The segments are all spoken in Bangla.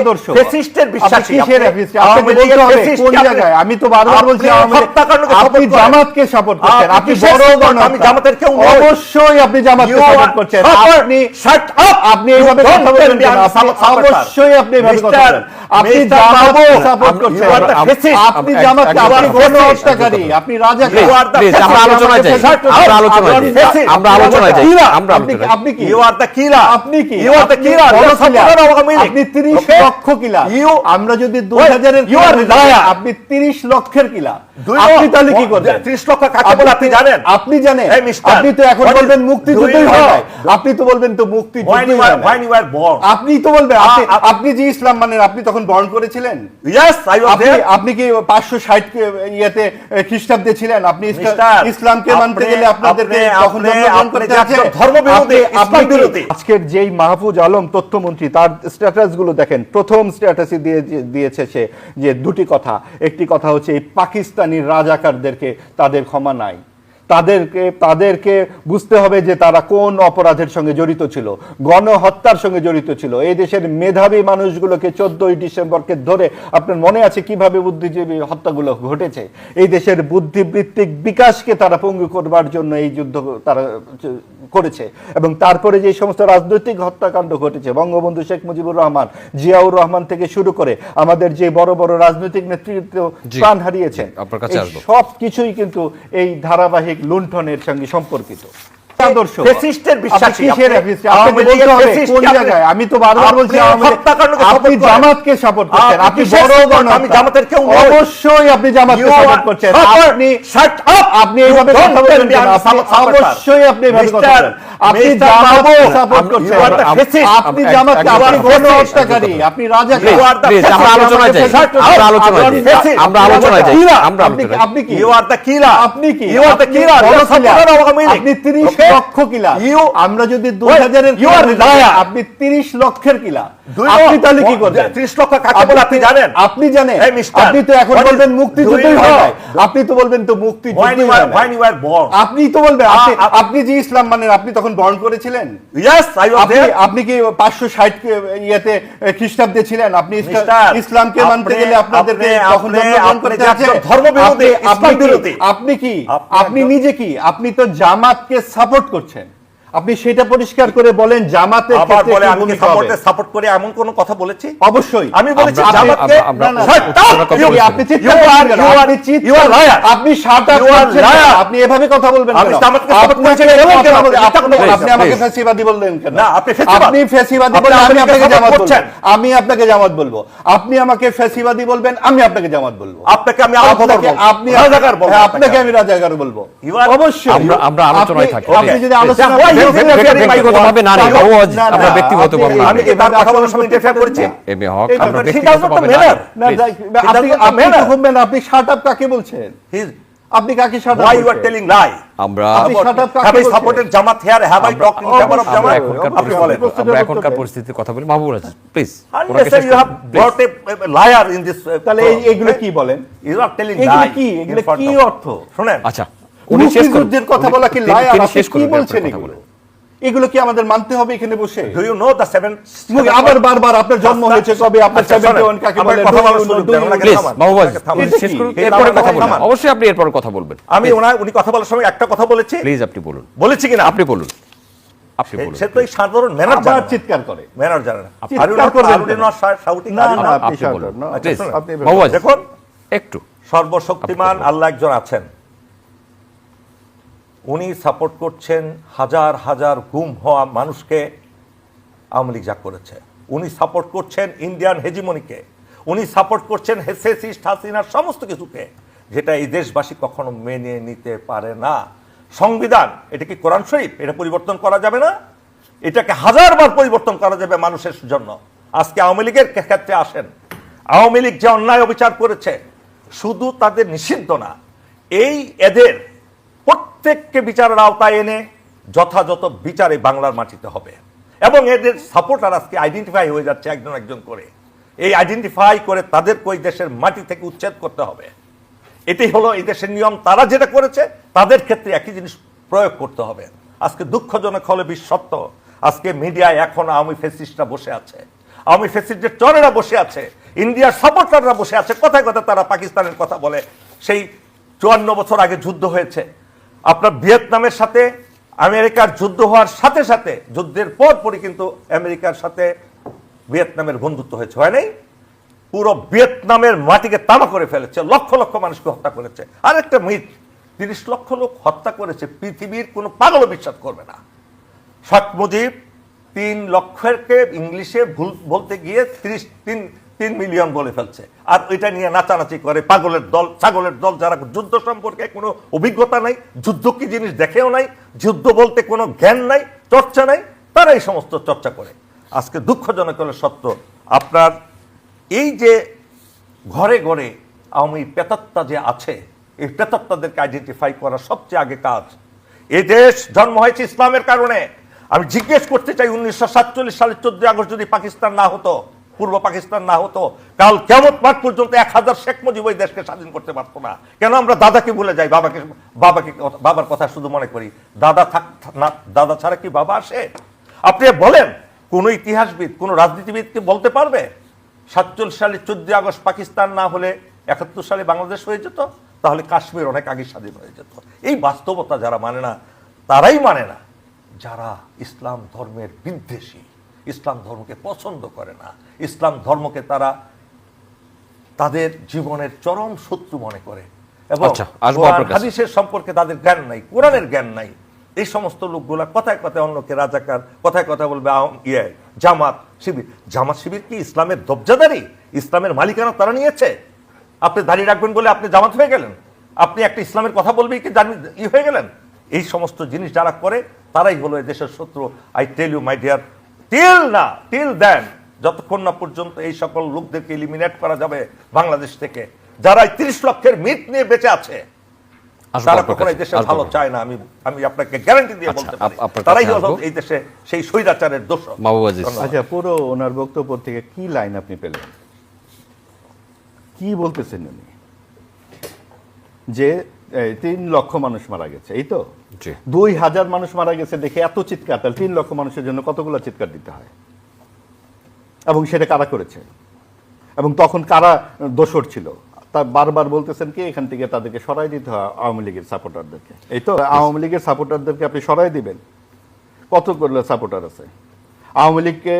আদর্শ ফ্যাসিস্টের বিশ্বাসী আপনি বলতে হবে কোন জায়গায় আমি তো বারবার বলছি আপনি। জামাতকে সাপোর্ট করছেন আপনি বড় আমি জামাতের কেউ অবশ্যই আপনি জামাতকে সাপোর্ট করছেন আপনি Shut up! আপনি এইভাবে কথা কেন? Supporter. অবশ্যই আপনি এইভাবে কথা বলেন আপনি জামাতকে সাপোর্ট করছেন. আপনি জামাতকে আপনি fascist, গণহত্যাকারী আপনি Please, আমরা আলোচনায় যাই আমরা আলোচনায় যাই আমরা আলোচনায় যাই আমরা আপনি আলোচনায় আপনি কি You are the killer. আপনি কি killer। of Awaमी League. আপনি 30 Okay? লক্ষ কিলা You- আমরা যদি Wait, 2000 এর you are কিলা liar. আপনি 30 লক্ষের কিলা আপনি তাহলে কি করবেন? 30 লক্ষ কাকে বলে? আপনি জানেন? আপনি জানেন। আপনি তো এখন বলবেন মুক্তি যুদ্ধই হয় আপনি তো বলবেন তো মুক্তি. আপনি তো বলবেন আপনি আ- আ- আপনি যে ইসলাম মানেন আপনি তখন বরণ করেছিলেন? আপনি কি পাঁচশো ষাট ইয়েতে খ্রিস্টাব্দে ছিলেন? আপনি ইসলামকে মানতে গেলে আপনাদেরকে আপনি- তখন আপনি- জন্মগ্রহণ আপনি করতে যে আছে? একজন ধর্মবিরোধী, আপনি- আপনি ইসলাম কি- বিরোধী। আজকের যেই মাহফুজ আলম তথ্যমন্ত্রী তার স্ট্যাটাসগুলো দেখেন। প্রথম স্ট্যাটাসে দিয়ে দিয়ে- দিয়েছে সে যে দুটি কথা। একটি কথা হচ্ছে এই পাকিস্তানি রাজাকারদেরকে তাদের ক্ষমা নাই। তাদেরকে তাদেরকে বুঝতে হবে যে তারা কোন অপরাধের সঙ্গে জড়িত ছিল গণহত্যার সঙ্গে জড়িত ছিল। এই দেশের মেধাবী মানুষগুলোকে চোদ্দই ডিসেম্বরকে ধরে আপনার মনে আছে কীভাবে বুদ্ধিজীবী হত্যাগুলো ঘটেছে? এই দেশের বুদ্ধিবৃত্তিক বিকাশকে তারা পঙ্গু করবার জন্য এই যুদ্ধ তারা করেছে এবং তারপরে যে সমস্ত রাজনৈতিক হত্যাকাণ্ড ঘটেছে বঙ্গবন্ধু শেখ মুজিবুর রহমান জিয়াউর রহমান থেকে শুরু করে আমাদের যে বড় বড় রাজনৈতিক নেতৃত্ব প্রাণ হারিয়েছেন সব কিছুই কিন্তু এই ধারাবাহিক লুণ্ঠনের সঙ্গে সম্পর্কিত। আদর্শ বিশ্বাসী আপনি কিসের আপনি- ফ্যাসিস্ট? আপনাকে আওয়ামী বলতে হবে কোন জায়গায় আমি তো বারবার বলছি আপনি আওয়ামী লীগ- হত্যাকাণ্ডকে আপনি support করেন। জামাতকে সাপোর্ট করছেন আপনি আপনি বড় আমি জামাতের কেউ অবশ্যই আপনি জামাতকে সাপোর্ট করছেন আপনি Shut up! আপনি এইভাবে কথা বলবেন tell me কেন? I'm আপনি some supporter. অবশ্যই আপনি এইভাবে কথা বলেন আপনি জামাতকে সাপোর্ট করছেন you are the fascist. আপনি জামাতকে আপনি fascist, গণহত্যাকারী আপনি রাজাকার You are the Please, আমরা আলোচনায় যাই আমরা আলোচনায় যাই আমরা আলোচনায় যাই আমরা আপনি কি- আপনি কি. আপনি কি আপনি killer. বড় You are supporter killer। of Awaमी League. আপনি 30 Okay? লক্ষ কিলা You- আমরা যদি 2000 এর You are কিলা আপনি 30 লক্ষের কিলা আপনি তাহলে কি করবেন? 30 লক্ষ কাকে বলে? আপনি জানেন? আপনি জানেন। আপনি তো এখন বলবেন মুক্তি যুদ্ধই হয়। আপনি তো বলবেন তো মুক্তি হয়. আপনি তো বলবেন আপনি যে ইসলাম মানেন আপনি তখন বরণ করেছিলেন? আপনি কি পাঁচশো ষাট ইয়েতে খ্রিস্টাব্দে ছিলেন? আপনি ইসলামকে মানতে গেলে আপনাদেরকে আপনি- তখন আপনি- আপনি কি- বিরোধী। আপনি কি? আপনি আপনি নিজে কি? আপনি তো জামাতকে সাপোর্ট করছেন। আপনি সেটা পরিষ্কার করে বলেন জামাতের আবার ক্ষেত্রে বলে আমি সাপোর্টে সাপোর্ট করে এমন কোন কথা বলেছি অবশ্যই আমি বলেছি জামাতকে। আপনি চিৎকার করছেন কেন? you are- আপনি are liar. আপনি করছেন. আপনি এভাবে কথা বলবেন আমি জামাতকে support আপনাকে করছি, কথা কেন? আপনি- আপনি বলছেন, আমাকে ফ্যাসিবাদী বললেন কেন? না, আপনি ফ্যাসিবাদ। আপনি ফ্যাসিবাদী আপনি বললে আমি আপনাকে জামাত বলব আমি আপনাকে জামাত বলব আপনি আমাকে ফ্যাসিবাদী বলবেন আমি আপনাকে জামাত বলব আপনাকে আমি। আপনি রাজাকার বলব হ্যাঁ, আপনাকে। আমি রাজাকার বলব অবশ্যই আমরা- আমরা আলোচনায় আপনি- থাকি। আপনি যদি. আলোচনা ব্যক্তিগতভাবে না নিই, ও ব্যক্তিগতভাবে না আমি। কথা বলার সময় করেছি? হক ব্যক্তিগতভাবে না আপনি আপনি. আপনি আপ কাকে বলছেন আপনি কাকে? আমরা আপনি কাকে বলছেন? আপনি বলেন। আমরা এখনকার পরিস্থিতির বলি মাহবুব রাজ প্লিজ uh, তাহলে এইগুলো কি বলেন কি এগুলো কি অর্থ শোনেন আচ্ছা উনি শেষ করুন কথা বলা কি লায়ার আপনি কি বলছেন এগুলো এগুলো কি আমাদের মানতে হবে এখানে বসে? Do you know the seven? মুখ- আবার বারবার আপনার জন্ম আচ্ছা, হয়েছে কবে আপনার আচ্ছা, সেভেন্টি ওয়ান কাকে বলে? কথা বলার সুযোগ দেন, ওনাকে থামান, মাহবুব শেষ করুন এরপরে কথা বলবেন থামান। অবশ্যই আপনি এরপর কথা বলবেন। আমি ওনার উনি কথা বলার সময় একটা কথা বলেছি। প্লিজ আপনি বলুন। বলেছি কিনা? আপনি বলুন। আপনি বলুন। সে তো এই সাধারণ ম্যানার জানে চিৎকার করে। ম্যানার জানে না? না, না, আপনি বলুন। না, আপনি দেখুন একটু। সর্বশক্তিমান আল্লাহ একজন আছেন। উনি সাপোর্ট করছেন হাজার হাজার গুম হওয়া মানুষকে আওয়ামী লীগ যা করেছে। উনি সাপোর্ট করছেন ইন্ডিয়ান হেজিমনিকে। উনি সাপোর্ট করছেন হেসেসিস্ট হাসিনার সমস্ত কিছুকে, যেটা এই দেশবাসী কখনো মেনে নিতে পারে না। সংবিধান, এটা কি কোরআন শরীফ? এটা পরিবর্তন করা যাবে না? এটাকে হাজারবার পরিবর্তন করা যাবে মানুষের জন্য। আজকে আওয়ামী লীগের ক্ষেত্রে আসেন। আওয়ামী লীগ যে অন্যায় অবিচার করেছে, শুধু তাদের নিষিদ্ধ না, এই এদের প্রত্যেককে বিচারের আওতায় এনে যথাযথ বিচারে বাংলার মাটিতে হবে। এবং এদের সাপোর্টার আজকে আইডেন্টিফাই হয়ে যাচ্ছে একজন একজন করে। এই আইডেন্টিফাই করে তাদের ওই দেশের মাটি থেকে উচ্ছেদ করতে হবে। এটাই হলো এই দেশের নিয়ম। তারা যেটা করেছে, তাদের ক্ষেত্রে একই জিনিস প্রয়োগ করতে হবে। আজকে দুঃখজনক হলে বিশ্বত্ব। আজকে মিডিয়ায় এখন আওয়ামী ফেসিস্টরা বসে আছে। আওয়ামী ফেসিডের চরেরা বসে আছে। ইন্ডিয়ার সাপোর্টাররা বসে আছে। কথায় কথা তারা পাকিস্তানের কথা বলে। সেই চুয়ান্ন বছর আগে যুদ্ধ হয়েছে। আপনার ভিয়েতনামের সাথে, আমেরিকার যুদ্ধ হওয়ার সাথে সাথে, যুদ্ধের পর পরই কিন্তু আমেরিকার সাথে ভিয়েতনামের বন্ধুত্ব হয়েছে, হয় নাই? পুরো ভিয়েতনামের মাটিকে তামা করে ফেলেছে, লক্ষ লক্ষ মানুষকে হত্যা করেছে। আরেকটা মিথ, তিরিশ লক্ষ লোক হত্যা করেছে, পৃথিবীর কোনো পাগলও বিশ্বাস করবে না। শেখ মুজিব তিন লক্ষকে ইংলিশে ভুল বলতে গিয়ে ত্রিশ, তিন তিন মিলিয়ন বলে ফেলছে। আর ওইটা নিয়ে নাচানাচি করে, পাগলের দল, ছাগলের দল যারা যুদ্ধ সম্পর্কে কোনো অভিজ্ঞতা নাই, যুদ্ধ কি জিনিস দেখেও নাই, যুদ্ধ বলতে কোনো জ্ঞান নাই, চর্চা নাই, তারা এই সমস্ত চর্চা করে। আজকে দুঃখজনক হলে সত্য, আপনার এই যে ঘরে ঘরে আওয়ামী পেতাত্তা যে আছে, এই পেতাত্তাদেরকে আইডেন্টিফাই করা সবচেয়ে আগে কাজ। এই দেশ জন্ম হয়েছে ইসলামের কারণে। আমি জিজ্ঞেস করতে চাই, উনিশশো সাতচল্লিশ সালের চোদ্দ আগস্ট যদি পাকিস্তান না হতো পূর্ব পাকিস্তান না হতো, কাল কেমন মাঠ পর্যন্ত এক হাজার শেখ মুজিব ওই দেশকে স্বাধীন করতে পারতো না। কেন আমরা দাদাকে ভুলে যাই? বাবাকে বাবাকে বাবার কথা শুধু মনে করি। দাদা থাক, না, দাদা ছাড়া কি বাবা আসে? আপনি বলেন, কোন ইতিহাসবিদ, কোন রাজনীতিবিদকে বলতে পারবে? সাতচল্লিশ সালে চোদ্দ আগস্ট পাকিস্তান না হলে একাত্তর সালে বাংলাদেশ হয়ে যেত? তাহলে কাশ্মীর অনেক আগে স্বাধীন হয়ে যেত। এই বাস্তবতা যারা মানে না, তারাই মানে না, যারা ইসলাম ধর্মের বিদ্বেষী। ইসলাম ধর্মকে পছন্দ করে না। ইসলাম ধর্মকে তারা তাদের জীবনের চরম শত্রু মনে করে। এবং আচ্ছা। হাদিসের সম্পর্কে তাদের জ্ঞান নাই কোরআনের জ্ঞান নাই। এই সমস্ত লোকগুলা কথায় কথায় অন্যকে রাজাকার কথায় কথা বলবে ইয়ে জামাত শিবির। জামাত শিবির কি ইসলামের দবজাদারি? ইসলামের মালিকানা তারা নিয়েছে? আপনি দাঁড়িয়ে রাখবেন বলে আপনি জামাত হয়ে গেলেন? আপনি একটা ইসলামের কথা বলবেই কি জানি ই হয়ে গেলেন? এই সমস্ত জিনিস যারা করে তারাই হলো এই দেশের শত্রু। I tell you my dear till না টিল দেন যতক্ষণ না পর্যন্ত এই সকল লোকদেরকে এলিমিনেট করা যাবে বাংলাদেশ থেকে যারা তিরিশ লক্ষের মিট নিয়ে বেঁচে আছে তারা কখনো এই দেশে ভালো চায় না আমি আমি আপনাকে গ্যারান্টি দিয়ে আচ্ছা, বলতে পারি। তারাই হলো এই দেশে সেই স্বৈরাচারের দোষ আচ্ছা পুরো ওনার বক্তব্য থেকে কি লাইন আপনি পেলেন? কি বলতেছেন উনি? যে তিন লক্ষ মানুষ মারা গেছে এই তো? দুই হাজার মানুষ মারা গেছে দেখে এত চিৎকার তাহলে তিন লক্ষ মানুষের জন্য কতগুলো চিৎকার দিতে হয়? এবং সেটা কারা করেছে? এবং তখন কারা দোষর ছিল? তা বারবার বলতেছেন কি এখান থেকে তাদেরকে সরাই দিতে হয় আওয়ামী লীগের সাপোর্টারদেরকে। এই তো আওয়ামী লীগের সাপোর্টারদেরকে আপনি সরাই দিবেন। কত করলে সাপোর্টার আছে? আওয়ামী লীগকে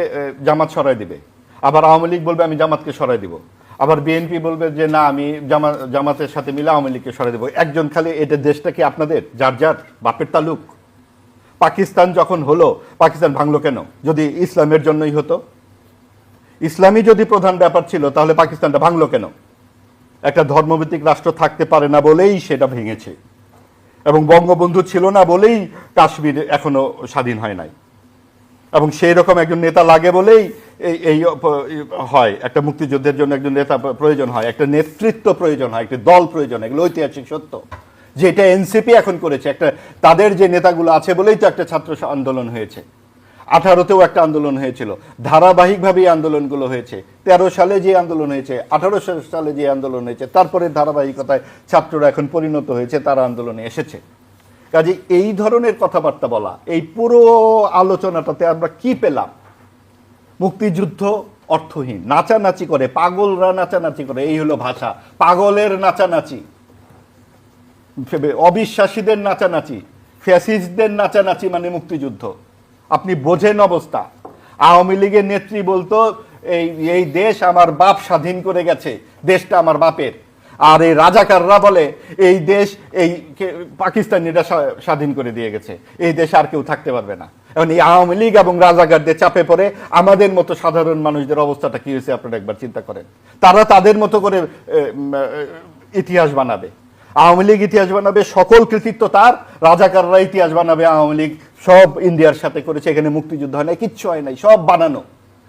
জামাত সরাই দিবে। আবার আওয়ামী লীগ বলবে আমি জামাতকে সরাই দিব। আবার বিএনপি বলবে যে, না, আমি জামা, জামাতের সাথে মিলে আওয়ামী লীগকে সরে দেবো। একজন খালি, এটা দেশটা কি আপনাদের? যার যার, বাপের তালুক? পাকিস্তান যখন হলো, পাকিস্তান ভাঙলো কেন? যদি ইসলামের জন্যই হতো? ইসলামই যদি প্রধান ব্যাপার ছিল, তাহলে পাকিস্তানটা ভাঙলো কেন? একটা ধর্মভিত্তিক রাষ্ট্র থাকতে পারে না বলেই সেটা ভেঙেছে। এবং বঙ্গবন্ধু ছিল না বলেই কাশ্মীর এখনও স্বাধীন হয় নাই। এবং সেই রকম একজন নেতা লাগে বলেই এই হয়, একটা মুক্তিযুদ্ধের জন্য একজন নেতা প্রয়োজন হয়, একটা নেতৃত্ব প্রয়োজন হয়, একটা দল প্রয়োজন, এগুলো ঐতিহাসিক সত্য। যেটা এনসিপি এখন করেছে, একটা, তাদের যে নেতাগুলো আছে বলেই তো একটা ছাত্র আন্দোলন হয়েছে। আঠারোতেও একটা আন্দোলন হয়েছিল, ধারাবাহিকভাবে আন্দোলনগুলো হয়েছে। তেরো সালে যে আন্দোলন হয়েছে, আঠারো সালে যে আন্দোলন হয়েছে, তারপরে ধারাবাহিকতায় ছাত্ররা এখন পরিণত হয়েছে, তারা আন্দোলনে এসেছে। কাজে এই ধরনের কথাবার্তা বলা, এই পুরো আলোচনাটাতে আমরা কি পেলাম? মুক্তিযুদ্ধ অর্থহীন, নাচানাচি করে, পাগলরা নাচানাচি করে, এই হলো ভাষা। পাগলের নাচানাচি অবিশ্বাসীদের নাচানাচি, ফ্যাসিস্টদের নাচানাচি মানে মুক্তিযুদ্ধ। আপনি বোঝেন অবস্থা। আওয়ামী লীগের নেত্রী বলতো, এই এই দেশ আমার বাপ স্বাধীন করে গেছে, দেশটা আমার বাপের। আর এই রাজাকাররা বলে, এই দেশ এই কে- পাকিস্তানিরা স্বাধীন করে দিয়ে গেছে। এই দেশে আর কেউ থাকতে পারবে না। এখন এই আওয়ামী লীগ এবং রাজাকারদের চাপে পড়ে আমাদের মতো সাধারণ মানুষদের অবস্থাটা কি হয়েছে আপনারা একবার চিন্তা করেন। তারা তাদের মতো করে ইতিহাস বানাবে। আওয়ামী লীগ ইতিহাস বানাবে, সকল কৃতিত্ব তার, রাজাকাররা ইতিহাস বানাবে, আওয়ামী লীগ সব ইন্ডিয়ার সাথে করেছে, এখানে মুক্তিযুদ্ধ হয় নাই, কিচ্ছু হয় নাই, সব বানানো।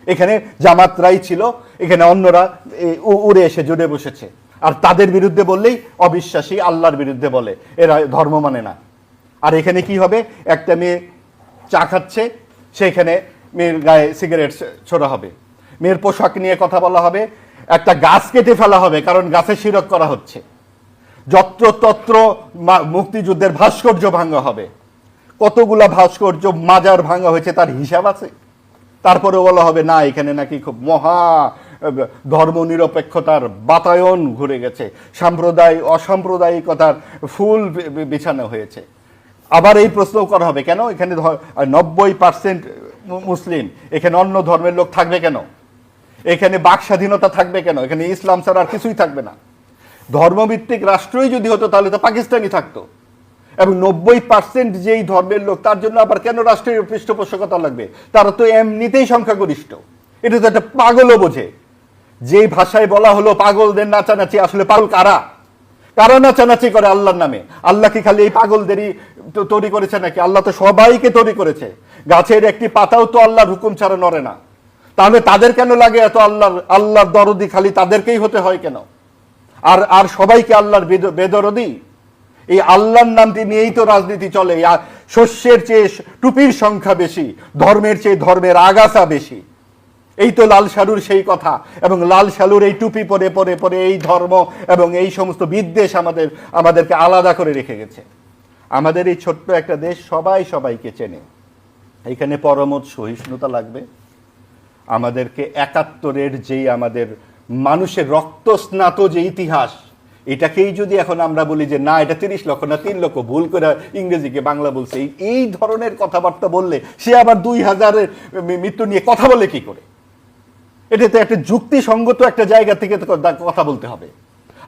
এখানে জামাতরাই ছিল, এখানে অন্যরা উড়ে এসে জুড়ে বসেছে। আর তাদের বিরুদ্ধে বললেই অবিশ্বাসী আল্লাহর বিরুদ্ধে বলে। এরা ধর্ম মানে না। আর এখানে কি হবে? একটা মেয়ে চা খাচ্ছে, সেখানে মেয়ের গায়ে সিগারেট ছোড়া হবে। মেয়ের পোশাক নিয়ে কথা বলা হবে। একটা গাছ কেটে ফেলা হবে, কারণ গাছে শিরক করা হচ্ছে। যত্র তত্র মুক্তিযুদ্ধের ভাস্কর্য ভাঙা হবে। কতগুলা ভাস্কর্য মাজার ভাঙা হয়েছে, তার হিসাব আছে। তারপরে বলা হবে, না, এখানে নাকি খুব মহা ধর্ম নিরপেক্ষতার বাতায়ন ঘুরে গেছে। সাম্প্রদায় অসাম্প্রদায়িকতার ফুল বিছানো হয়েছে। আবার এই প্রশ্ন করা হবে, কেন? এখানে নব্বই পার্সেন্ট মুসলিম, এখানে অন্য ধর্মের লোক থাকবে কেন? এখানে বাক স্বাধীনতা থাকবে কেন? এখানে ইসলাম ছাড়া আর কিছুই থাকবে না। ধর্মভিত্তিক রাষ্ট্রই যদি হতো, তাহলে তো পাকিস্তানি থাকতো। এবং নব্বই পার্সেন্ট যেই ধর্মের লোক, তার জন্য আবার কেন রাষ্ট্রের পৃষ্ঠপোষকতা লাগবে? তারা তো এমনিতেই সংখ্যাগরিষ্ঠ। এটা তো একটা পাগলও বোঝে। যেই ভাষায় বলা হলো পাগলদের নাচানাচি, আসলে পাগল কারা? কারা নাচানাচি করে আল্লাহর নামে? আল্লাহ কি খালি এই পাগলদেরই তৈরি করেছে নাকি? আল্লাহ তো সবাইকে তৈরি করেছে। গাছের একটি পাতাও তো আল্লাহর হুকুম ছাড়া নড়ে না। তাহলে তাদের কেন লাগে এত আল্লাহর আল্লাহর দরদি? খালি তাদেরকেই হতে হয় কেন? আর আর সবাইকে আল্লাহর বেদ- বেদরদি? এই আল্লাহর নামটি নিয়েই তো রাজনীতি চলে। শস্যের চেয়ে টুপির সংখ্যা বেশি, ধর্মের চেয়ে ধর্মের আগাছা বেশি। এই তো লাল সালুর সেই কথা, এবং লাল সালুর এই টুপি পরে পরে পরে এই ধর্ম এবং এই সমস্ত বিদ্বেষ আমাদের, আমাদেরকে আলাদা করে রেখে গেছে। আমাদের এই ছোট্ট একটা দেশ সবাই সবাইকে চেনে। এখানে পরমত সহিষ্ণুতা লাগবে। আমাদেরকে একাত্তরের যেই আমাদের মানুষের রক্তস্নাত যে ইতিহাস, এটাকেই যদি এখন আমরা বলি যে না, এটা তিরিশ লক্ষ না, তিন লক্ষ ভুল করে ইংরেজিকে বাংলা বলছে, এই- ধরনের কথাবার্তা বললে সে আবার দুই হাজারের মৃত্যু নিয়ে কথা বলে কি করে? এটা তো একটা যুক্তিসঙ্গত একটা জায়গা থেকে কথা বলতে হবে।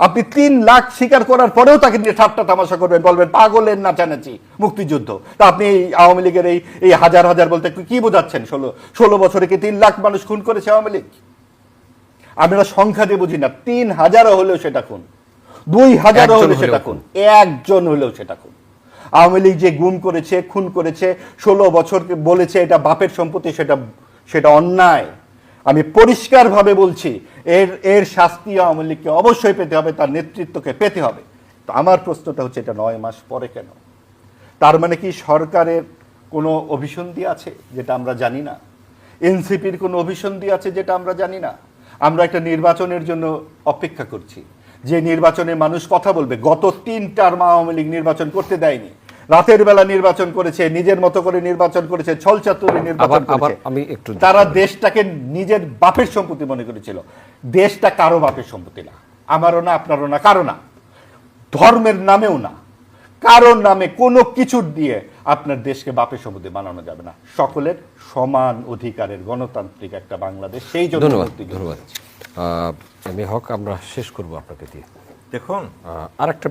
আপনি তিন লাখ স্বীকার করার পরেও তাকে নিয়ে ঠাট্টা তামাশা করবেন বলবেন পাগলের নাচানাচি মুক্তিযুদ্ধ। তা আপনি এই আওয়ামী লীগের এই এই হাজার হাজার বলতে কি বোঝাচ্ছেন? ষোলো ষোলো বছরে কি তিন লাখ মানুষ খুন করেছে আওয়ামী লীগ? আমরা সংখ্যা দিয়ে বুঝি না তিন হাজারও হলেও সেটা খুন দুই হাজারও একজন হলেও সেটা খুন। একজন হলেও সেটা খুন। আওয়ামী লীগ যে গুম করেছে খুন করেছে ষোলো বছর বলেছে এটা বাপের সম্পত্তি সেটা সেটা অন্যায়। আমি পরিষ্কারভাবে বলছি, এর এর শাস্তি আওয়ামী লীগকে অবশ্যই পেতে হবে, তার নেতৃত্বকে পেতে হবে। তো আমার প্রশ্নটা হচ্ছে, এটা নয় মাস পরে কেন? তার মানে কি সরকারের কোনো অভিসন্ধি আছে যেটা আমরা জানি না? এনসিপির কোনো অভিসন্ধি আছে যেটা আমরা জানি না? আমরা একটা নির্বাচনের জন্য অপেক্ষা করছি। যে নির্বাচনে মানুষ কথা বলবে, গত তিন টার্ম আওয়ামী লীগ নির্বাচন করতে দেয়নি। রাতের বেলা নির্বাচন করেছে নিজের মতো করে নির্বাচন করেছে ছলচাতুরি নির্বাচন আবার- আবার করেছে। আমি একটু তারা দেশটাকে নিজের বাপের সম্পত্তি মনে করেছিল। দেশটা কারও বাপের সম্পত্তি না। আমারও না আপনারও না কারও না। ধর্মের নামেও না। কারোর নামে কোনো কিছুর দিয়ে আপনার দেশকে বাপের সম্পত্তি বানানো যাবে না। সকলের সমান অধিকারের গণতান্ত্রিক একটা বাংলাদেশ সেই জন্য ধন্যবাদ ধন্যবাদ। এ হক আমরা শেষ করব আপনাকে দিয়ে। দেখুন। আর একটা